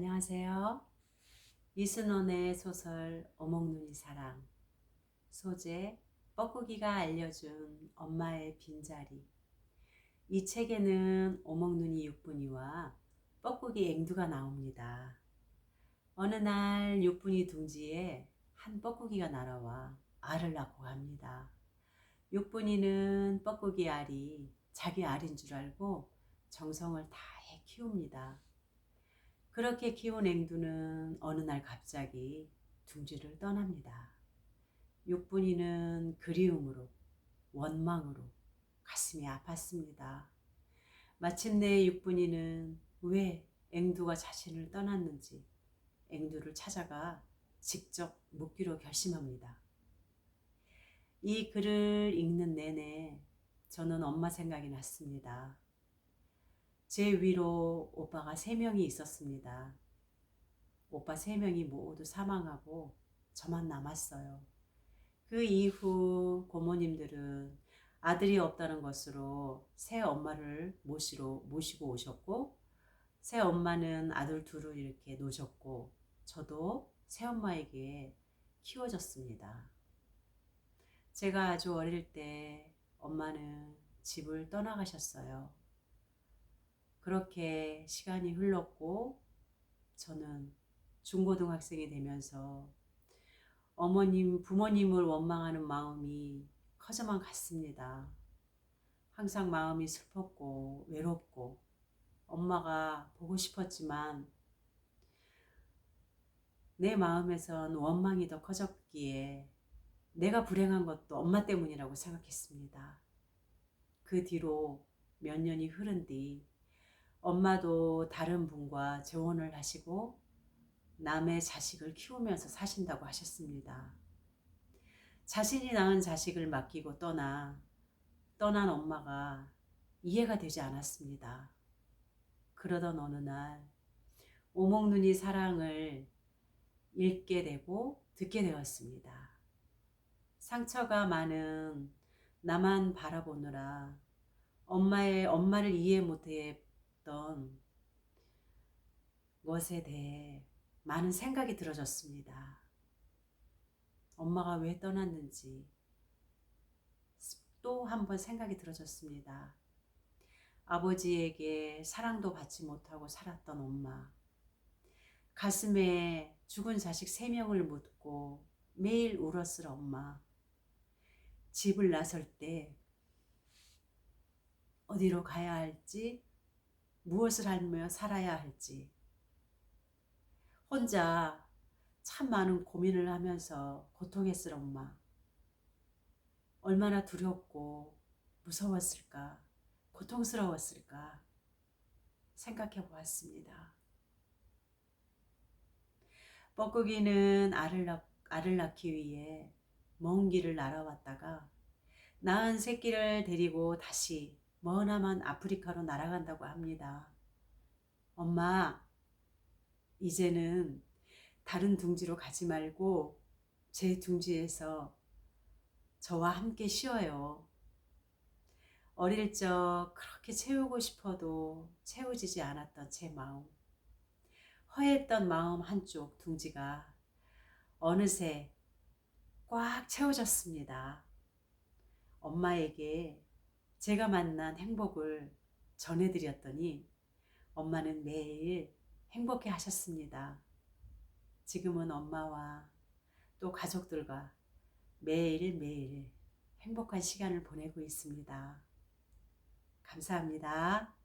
안녕하세요. 이순원의 소설 어몽눈이 사랑 소재 뻐꾸기가 알려준 엄마의 빈자리 이 책에는 오목눈이 육분이와 뻐꾸기 앵두가 나옵니다. 어느 날 육분이 둥지에 한 뻐꾸기가 날아와 알을 낳고 갑니다. 육분이는 뻐꾸기 알이 자기 알인 줄 알고 정성을 다해 키웁니다. 그렇게 키운 앵두는 어느 날 갑자기 둥지를 떠납니다. 육분이는 그리움으로, 원망으로 가슴이 아팠습니다. 마침내 육분이는 왜 앵두가 자신을 떠났는지 앵두를 찾아가 직접 묻기로 결심합니다. 이 글을 읽는 내내 저는 엄마 생각이 났습니다. 제 위로 오빠가 세 명이 있었습니다. 오빠 세 명이 모두 사망하고 저만 남았어요. 그 이후 고모님들은 아들이 없다는 것으로 새 엄마를 모시러 모시고 오셨고 새 엄마는 아들 둘을 이렇게 놓으셨고 저도 새 엄마에게 키워졌습니다. 제가 아주 어릴 때 엄마는 집을 떠나가셨어요. 그렇게 시간이 흘렀고 저는 중고등학생이 되면서 어머님, 부모님을 원망하는 마음이 커져만 갔습니다. 항상 마음이 슬펐고 외롭고 엄마가 보고 싶었지만 내 마음에선 원망이 더 커졌기에 내가 불행한 것도 엄마 때문이라고 생각했습니다. 그 뒤로 몇 년이 흐른 뒤 엄마도 다른 분과 재혼을 하시고 남의 자식을 키우면서 사신다고 하셨습니다. 자신이 낳은 자식을 맡기고 떠나 떠난 엄마가 이해가 되지 않았습니다. 그러던 어느 날 오목눈이 사랑을 읽게 되고 듣게 되었습니다. 상처가 많은 나만 바라보느라 엄마의 엄마를 이해 못 했던 것에 대해 많은 생각이 들어졌습니다. 엄마가 왜 떠났는지 또 한 번 생각이 들어졌습니다. 아버지에게 사랑도 받지 못하고 살았던 엄마. 가슴에 죽은 자식 세 명을 묻고 매일 울었을 엄마. 집을 나설 때 어디로 가야 할지, 무엇을 하며 살아야 할지, 혼자 참 많은 고민을 하면서 고통했을 엄마. 얼마나 두렵고 무서웠을까, 고통스러웠을까 생각해 보았습니다. 뻐꾸기는 알을, 낳, 알을 낳기 위해 먼 길을 날아왔다가 낳은 새끼를 데리고 다시 머나먼 아프리카로 날아간다고 합니다. 엄마, 이제는 다른 둥지로 가지 말고 제 둥지에서 저와 함께 쉬어요. 어릴 적 그렇게 채우고 싶어도 채워지지 않았던 제 마음. 허했던 마음 한쪽 둥지가 어느새 꽉 채워졌습니다. 엄마에게 제가 만난 행복을 전해드렸더니 엄마는 매일 행복해 하셨습니다. 지금은 엄마와 또 가족들과 매일매일 행복한 시간을 보내고 있습니다. 감사합니다.